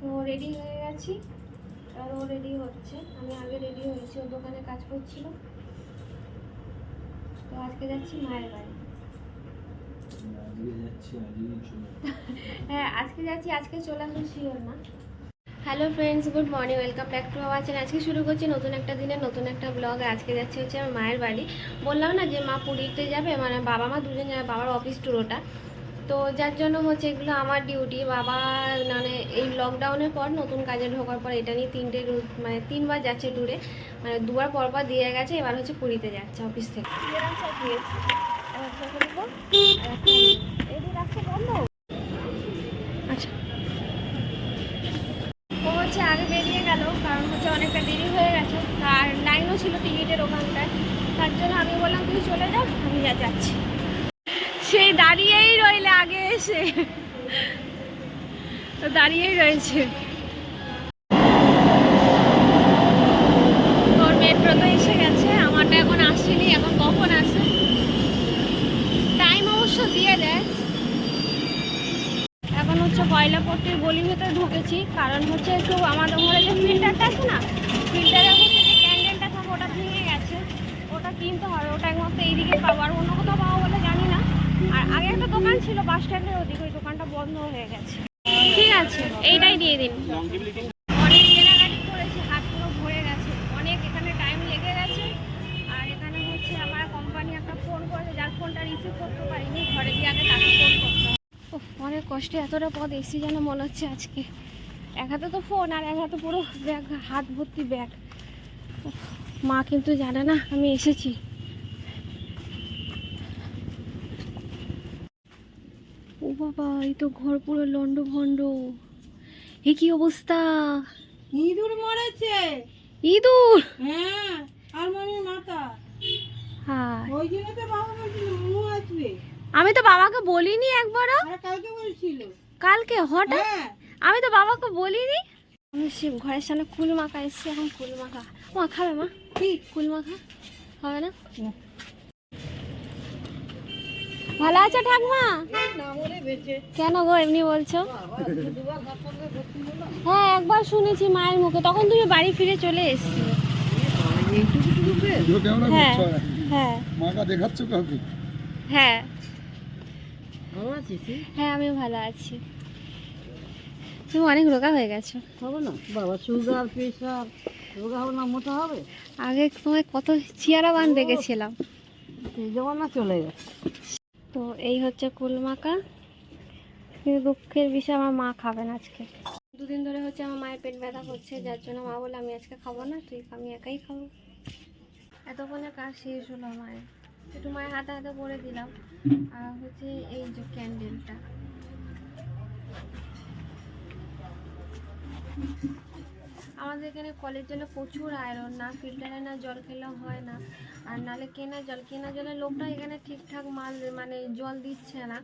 তো রেডি হয়ে গেছি। আর ও রেডি হচ্ছে। আমি আগে রেডি হয়েছি, ও দোকানে কাজ করছিল। তো আজকে যাচ্ছি মায়ের বাড়ি। হ্যাঁ আজকে যাচ্ছি, আজকে চলে আসব শিওর না hello friends good morning welcome back to our channel আজকে শুরু করছি নতুন একটা দিনে, নতুন একটা ব্লগ আজকে যাচ্ছি হচ্ছে আমার মায়ের বাড়ি। বললাম না যে মা পুরীতে যাবে মানে বাবা মা দুজন যাবে, বাবার অফিস ট্যুর ওটা। তো যার জন্য হচ্ছে এগুলো আমার ডিউটি বাবা মানে এই লকডাউনের পর নতুন কাজে ঢোকার পর এটা নিয়ে তিনটে মানে তিনবার যাচ্ছে ট্যুরে মানে দুবার পর পর দিয়ে গেছে, এবার হচ্ছে পুরীতে যাচ্ছে অফিস থেকে। আচ্ছা। ও হচ্ছে আগে বেরিয়ে গেল, কারণ হচ্ছে অনেকটা দেরি হয়ে গেছে। আর লাইনও ছিল টিকিটের ওখানটায়। তার জন্য আমি বললাম, তুই চলে যা, আমি যা যাচ্ছি। দাঁড়িয়েই রইলে আগে এসে। তো দাঁড়িয়েই রয়েছে। তোর মেট্রো তো এসে গেছে, আমারটা এখন আসেনি, এখন কখন আসে? টাইম অবশ্য দিয়ে দেয়। এখন হচ্ছে কয়লাপট্টির গলির ভেতরে ঢুকেছি, কারণ হচ্ছে একটু আমাদের ঘরে যে ফিল্টারটা আছে না ফিল্টারের হচ্ছে যে ক্যান্ডেলটা থাকে ওটা ভেঙে গেছে, ওটা কিনতে হবে, ওটা একমাত্র এইদিকে পাবো, আর অন্য কোথাও পাবো বলে জানি না। আর আগে একটা দোকান ছিল বাস স্ট্যান্ডের ওদিকে ওই দোকানটা বন্ধ হয়ে গেছে। ঠিক আছে এইটাই দিয়ে দিন। অনেক কেনাকাটি করেছি হাত পুরো ভরে গেছে। অনেক এখানে টাইম লেগে গেছে। আর এখানে হচ্ছে আমার কোম্পানি একটা ফোন করেছে যার ফোনটা রিসিভ করতে পারিনি। ঘরে গিয়ে আগে তাকে ফোন করতে অনেক কষ্টে এতটা পথ এসি যেন মনে হচ্ছে আজকে। এক হাতে তো ফোন আর এক হাতে পুরো ব্যাগ হাত ভর্তি ব্যাগ মা কিন্তু জানে না আমি এসেছি। ও বাবা এই তো ঘর পুরো লন্ড ভন্ড এ কি অবস্থা? ইঁদুর মরেছে। ইঁদুর? হ্যাঁ আলমারির মাথা। হ্যাঁ। ওই জন্য তো বাবা বলছিল মনু আসবে। আমি তো বাবাকে বলিনি একবারও। আর কালকে বলছিল। কালকে হঠাৎ? হ্যাঁ। আমি তো বাবাকে বলিনি। আমি সে ঘরের সামনে কুল মাখা এসছে এখন কুল মাখা মা খাবে মা? কি? কুল মাখা হবে না। ভালো আছো ঠাকমা? কেন গো এমনি বলছো? হ্যাঁ একবার শুনেছি মায়ের মুখে। তখন তুমি বাড়ি ফিরে চলে ক্যামেরা হ্যাঁ হ্যাঁ। মাকা দেখাচ্ছ কাউকে? হ্যাঁ। ভালো হ্যাঁ আমি ভালো আছি। তুমি অনেক রোগা হয়ে গেছো। হবে না? বাবা সুগার প্রেশার রোগা হবে না মোটা হবে? আগে তোমায় কত চিয়ারাবান দেখেছিলাম। সেই জমানা চলে গেছে। তো এই হচ্ছে কুলমাকা কিন্তু দুঃখের বিষয় আমার মা খাবে না আজকে। দুদিন ধরে হচ্ছে আমার মায়ের পেট ব্যথা করছে, যার জন্য মা বলে আমি আজকে খাব না, তুই আমি একাই খাব। এতক্ষণে কাজ শেষ হলো মায়ের। একটু মায়ের হাতে হাতে করে দিলাম। আর হচ্ছে এই যে ক্যান্ডেলটা আমাদের এখানে কলের জলে প্রচুর আয়রন না ফিল্টারে না জল খেলেও হয় না। আর নালে কেনা জল, কেনা জলের লোকটা এখানে ঠিকঠাক মাল মানে জল দিচ্ছে না।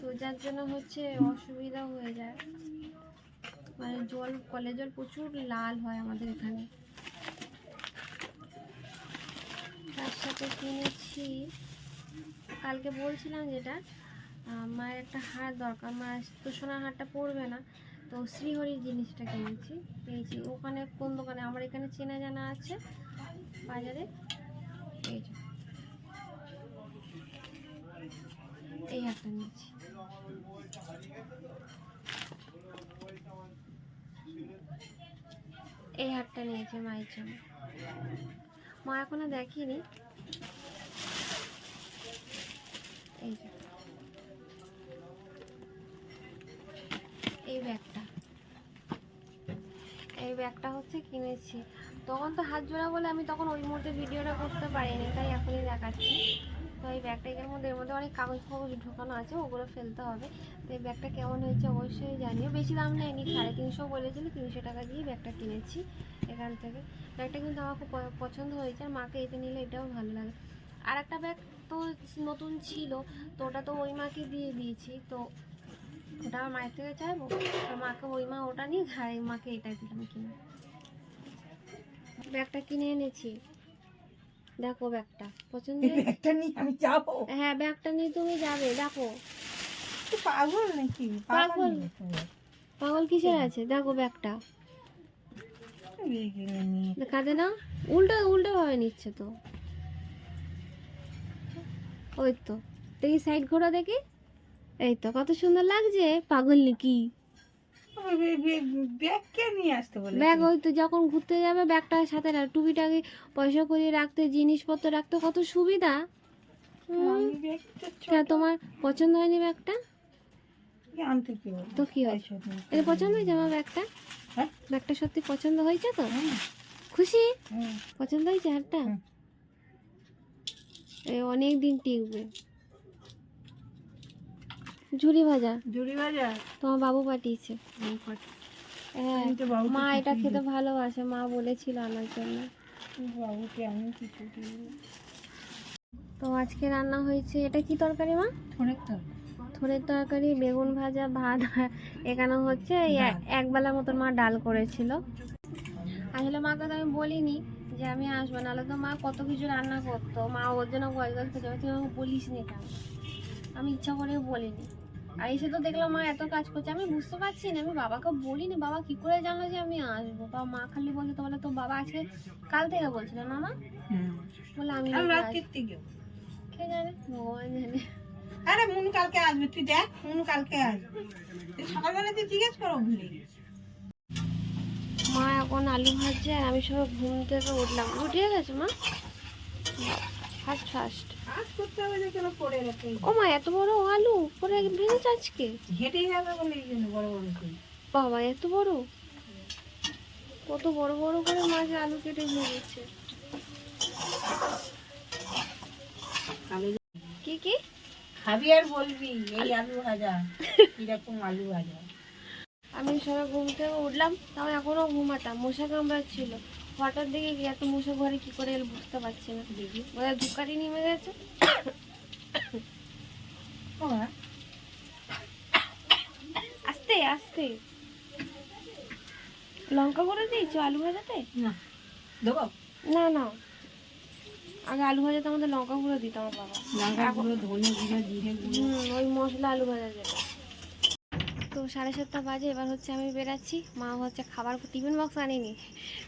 তো যার জন্য হচ্ছে অসুবিধা হয়ে যায়। মানে জল কলের জল প্রচুর লাল হয় আমাদের এখানে। তার সাথে কিনেছি, কালকে বলছিলাম যেটা মায়ের একটা হার দরকার। মায়ের তো সোনার হারটা পড়বে না। তো শ্রীহরির জিনিসটা কিনেছি পেয়েছি ওখানে কোন দোকানে? আমার এখানে চেনা জানা আছে বাজারে। যে। এই হারটা নিয়েছি। এই হারটা নিয়েছে মায়ের জন্য। মা এখনও দেখিনি। এই যে। ব্যাগটা হচ্ছে কিনেছি। তখন তো হাত জোড়া বলে আমি তখন ওই মুহূর্তে ভিডিওটা করতে পারিনি, তাই এখনই দেখাচ্ছি। তো এই ব্যাগটা এর মধ্যে এর মধ্যে অনেক কাগজ ফাগজ ঢোকানো আছে, ওগুলো ফেলতে হবে। তো এই ব্যাগটা কেমন হয়েছে অবশ্যই জানিও। বেশি দাম নেয়নি, সাড়ে তিনশো বলেছিল, তিনশো টাকা দিয়ে ব্যাগটা কিনেছি এখান থেকে। ব্যাগটা কিন্তু আমার খুব পছন্দ হয়েছে, আর মাকে এতে নিলে এটাও ভালো লাগে। আর একটা ব্যাগ তো নতুন ছিল, তো ওটা তো ওই মাকে দিয়ে দিয়েছি, তো ওটা আমার মায়ের থেকে চাইব? মাকে ওই মা ওটা নিয়ে আর এই মাকে এটা দিলাম কিনে। ব্যাগটা কিনে এনেছি। দেখো ব্যাগটা। পছন্দ? একটা নিয়ে আমি যাব? হ্যাঁ ব্যাগটা নিয়ে তুমি যাবে দেখো। পাগল নাকি? পাগল। পাগল। কিসের আছে? দেখো ব্যাগটা। কাঁদে না? উল্টো উল্টো ভাবে নিচ্ছে তো। ওই তো। দেখি সাইড ঘোরা দেখি। এই তো কত সুন্দর লাগছে। পাগল নাকি? ব্যাগ কে নিয়ে আসতে বলে ব্যাগ ওই তো যখন ঘুরতে যাবে ব্যাগটা সাথে রাখ টুপিটাকে পয়সা করে রাখতে জিনিসপত্র রাখতে কত সুবিধা। তোমার পছন্দ হয়নি ব্যাগটা? আনতে কি তো কি হয়েছে এটা পছন্দ হয়েছে আমার ব্যাগটা? হ্যাঁ? ব্যাগটা সত্যি পছন্দ হয়েছে তো? খুশি? পছন্দ হয়েছে হারটা। অনেক দিন টিকবে। ঝুরি ভাজা। জুড়ি বাজার তোমার বাবু পাঠিয়েছে। হ্যাঁ মা এটা খেতে ভালোবাসে মা বলেছিল আনার জন্য। বাবুকে আমি কিছু তো আজকে রান্না হয়েছে এটা কি তরকারি মা? অনেক তো থোড়ের তরকারি বেগুন ভাজা ভাত এখানে হচ্ছে এই এক- একবেলার মতন মা ডাল করেছিল। আসলে মাকে তো আমি বলিনি যে আমি আসব নাহলে তো মা কত কিছু রান্না করতো। মা ওর জন্য গজ গজ খেতে তুই আমাকে বলিস নি কেন? আমি ইচ্ছা করে বলিনি। আর এসে তো দেখলাম মা এত কাজ করছে। আমি বুঝতে পারছি না আমি বাবাকে বলিনি বাবা কি করে জানলো যে আমি আসব? বা মা খালি বলছে তো বলে তো বাবা আজকে কাল থেকে বলছিল না মা বলে আমি রাত্রির থেকে কে জানে? ভগবান জানে। আরে মুনু কালকে আসবে তুই দেখ মুনু কালকে আসবে। তুই সকালবেলা তুই জিজ্ঞেস করো ভুলে মা এখন আলু ভাজছে আর আমি সব ঘুম থেকে উঠলাম। উঠে গেছে মা? ফার্স্ট ফার্স্ট আজ করতে হবে যে কেন পড়ে রেখে ও মা এত বড় আলু? পরে হেঁটে যাবে বলে এই জন্য বড় বড় করে। বাবা এত বড়? কত বড় বড় করে মাছ আলু কেটে ভেঙেছে। কি কি? খাবি আর বলবি এই আলু ভাজা এরকম আলু ভাজা। আমি সবাই ঘুম থেকে উঠলাম তাও এখনও ঘুমাতাম মশা কামড়াচ্ছিল। হঠাৎ দেখে কি এত মশা ঘরে কি করে এলো বুঝতে পারছি না। দেখি। বোধহয় ধুকারি নেমে গেছে। আস্তে আস্তে। লঙ্কা করে দিয়েছ আলু ভাজাতে? না। দেবো? না না। আগে আলু ভাজাতে আমাদের লঙ্কা গুঁড়ো দিত আমার বাবা। লঙ্কা গুঁড়ো ধনে জিরে হুম ওই মশলা আলু ভাজা যেটা। তো সাড়ে সাতটা বাজে, এবার হচ্ছে আমি বেরাচ্ছি। মা হচ্ছে খাবার টিফিন বক্স আনিনি।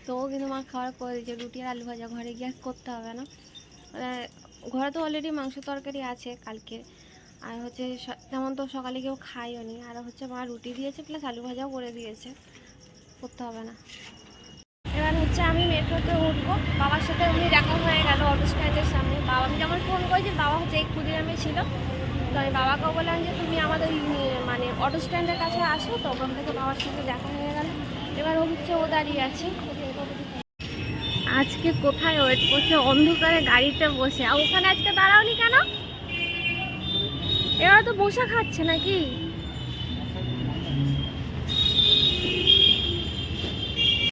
তো ও কিন্তু মা খাবার করে দিয়েছে, রুটি আর আলু ভাজা, ঘরে গিয়ে করতে হবে না। মানে ঘরে তো অলরেডি মাংস তরকারি আছে কালকে। আর হচ্ছে তেমন তো সকালে কেউ খাইও নি। আর হচ্ছে মা রুটি দিয়েছে প্লাস আলু ভাজাও করে দিয়েছে। করতে হবে না। এবার হচ্ছে আমি মেট্রোতে উঠবো। বাবার সাথে উনি দেখা হয়ে গেল অটো স্ট্যান্ডের সামনে। বাবা, আমি যখন ফোন করেছি, বাবা হচ্ছে এই ক্ষুদিরামে ছিল। আমি বাবাকেও বললাম যে তুমি আমাদের মানে অটো স্ট্যান্ডের কাছে আসো, তো ওখান থেকে বাবার সাথে দেখা হয়ে গেল। এবার ও হচ্ছে, ও দাঁড়িয়ে আছে। আজকে কোথায় ওয়েট করছে? অন্ধকারে গাড়িতে বসে। আর ওখানে আজকে দাঁড়াওনি কেন? এবার তো বসে খাচ্ছে নাকি?